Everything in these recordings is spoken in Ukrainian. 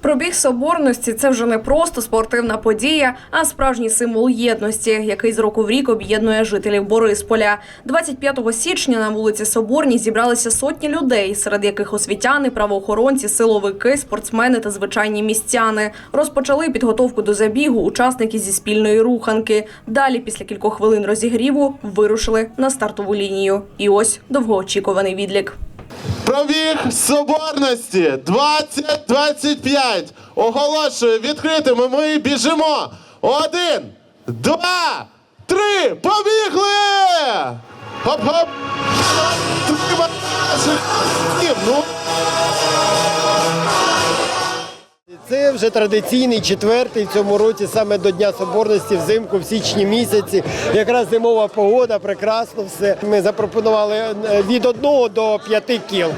Пробіг соборності це вже не просто спортивна подія, а справжній символ єдності, який з року в рік об'єднує жителів Борисполя. 25 січня на вулиці Соборній зібралися сотні людей, серед яких освітяни, правоохоронці, силовики, спортсмени та звичайні містяни. Розпочали підготовку до забігу учасники зі спільної руханки. Далі, після кількох хвилин розігріву, вирушили на стартову лінію. І ось довгоочікуваний відлік. Пробіг соборності 2025. Оголошую відкритими. Ми біжимо. Один, два, три. Побігли! Хоп-хоп! Ну, Це вже традиційний четвертий в цьому році, саме до Дня Соборності, взимку, в січні місяці. Якраз зимова погода, прекрасно все. Ми запропонували е, від одного до п'яти кіл.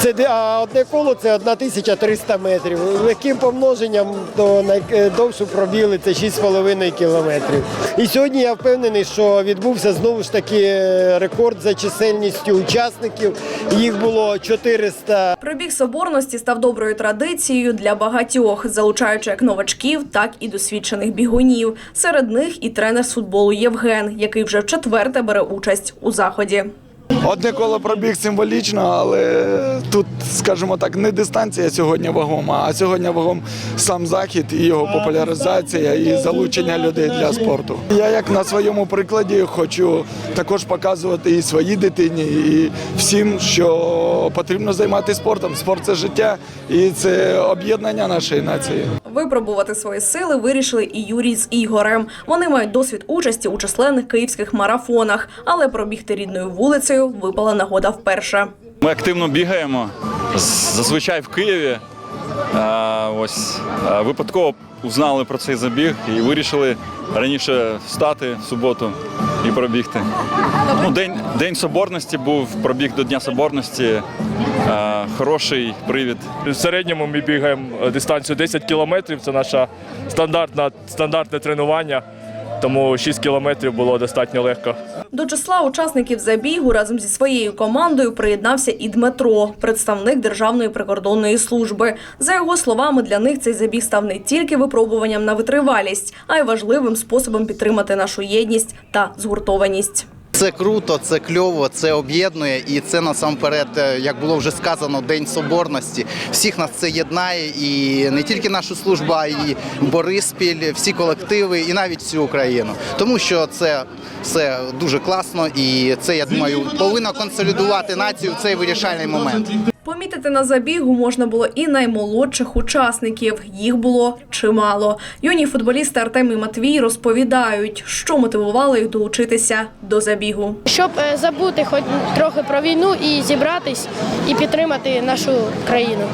Це а одне коло це 1300 метрів. Легким помноженням до найдовшу пробіли це 6,5 кілометрів. І сьогодні я впевнений, що відбувся знову ж таки е, рекорд за чисельністю учасників. Їх було 400 Пробіг соборності став доброю традицією для багатьох, залучаючи як новачків, так і досвідчених бігунів. Серед них і тренер футболу Євген, який вже вчетверте бере участь у заході. Одне коло пробіг символічно, але тут, скажімо так, не дистанція сьогодні вагома, а сьогодні вагом сам захід і його популяризація і залучення людей для спорту. Я як на своєму прикладі хочу також показувати і своїй дитині, і всім, що потрібно займатися спортом. Спорт це життя і це об'єднання нашої нації. Випробувати свої сили вирішили і Юрій з Ігорем. Вони мають досвід участі у численних київських марафонах, але пробігти рідною вулицею випала нагода вперше. Ми активно бігаємо зазвичай в Києві. А, ось а, випадково узнали про цей забіг і вирішили раніше встати в суботу і пробігти. Ну, день, день соборності був, пробіг до Дня соборності. А, хороший привід. В середньому ми бігаємо е, дистанцію 10 кілометрів. Це наше стандартне, стандартне тренування. Тому 6 кілометрів було достатньо легко. До числа учасників забігу разом зі своєю командою приєднався і Дмитро, представник Державної прикордонної служби. За його словами, для них цей забіг став не тільки випробуванням на витривалість, а й важливим способом підтримати нашу єдність та згуртованість. Це круто, це кльово, це об'єднує, і це насамперед, е, як було вже сказано, День Соборності. Всіх нас це єднає, і не тільки нашу службу, а й Бориспіль, всі колективи, і навіть всю Україну. Тому що це все дуже класно, і це я думаю повинно консолідувати націю в цей вирішальний момент. Помітити на забігу можна було і наймолодших учасників. Їх було чимало. Юні футболісти Артем і Матвій розповідають, що мотивувало їх долучитися до забігу. щоб е, забути хоч трохи про війну і зібратись і підтримати нашу країну.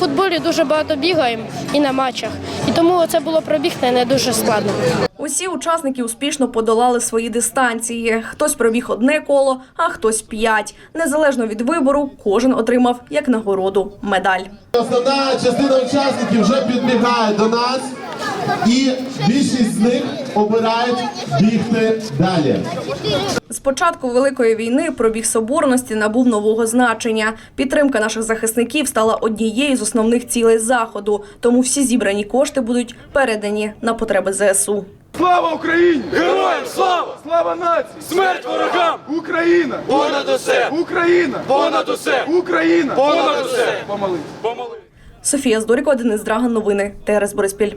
Футболі дуже багато бігаємо і на матчах, і тому це було пробігти не дуже складно. Усі учасники успішно подолали свої дистанції. Хтось пробіг одне коло, а хтось п'ять. Незалежно від вибору, кожен отримав як нагороду медаль. Основна частина учасників вже підбігає до нас, і більшість з них обирають бігти далі. З початку великої війни пробіг соборності набув нового значення. Підтримка наших захисників стала однією з основних цілей заходу. Тому всі зібрані кошти будуть передані на потреби ЗСУ. Слава Україні! Героям слава! Слава нації! Смерть ворогам! Україна! Понад усе! Україна! Понад усе! Україна! Понад усе! Помолись! Помолись! Софія Здоріко, Денис Драган. Новини ТРС Бориспіль.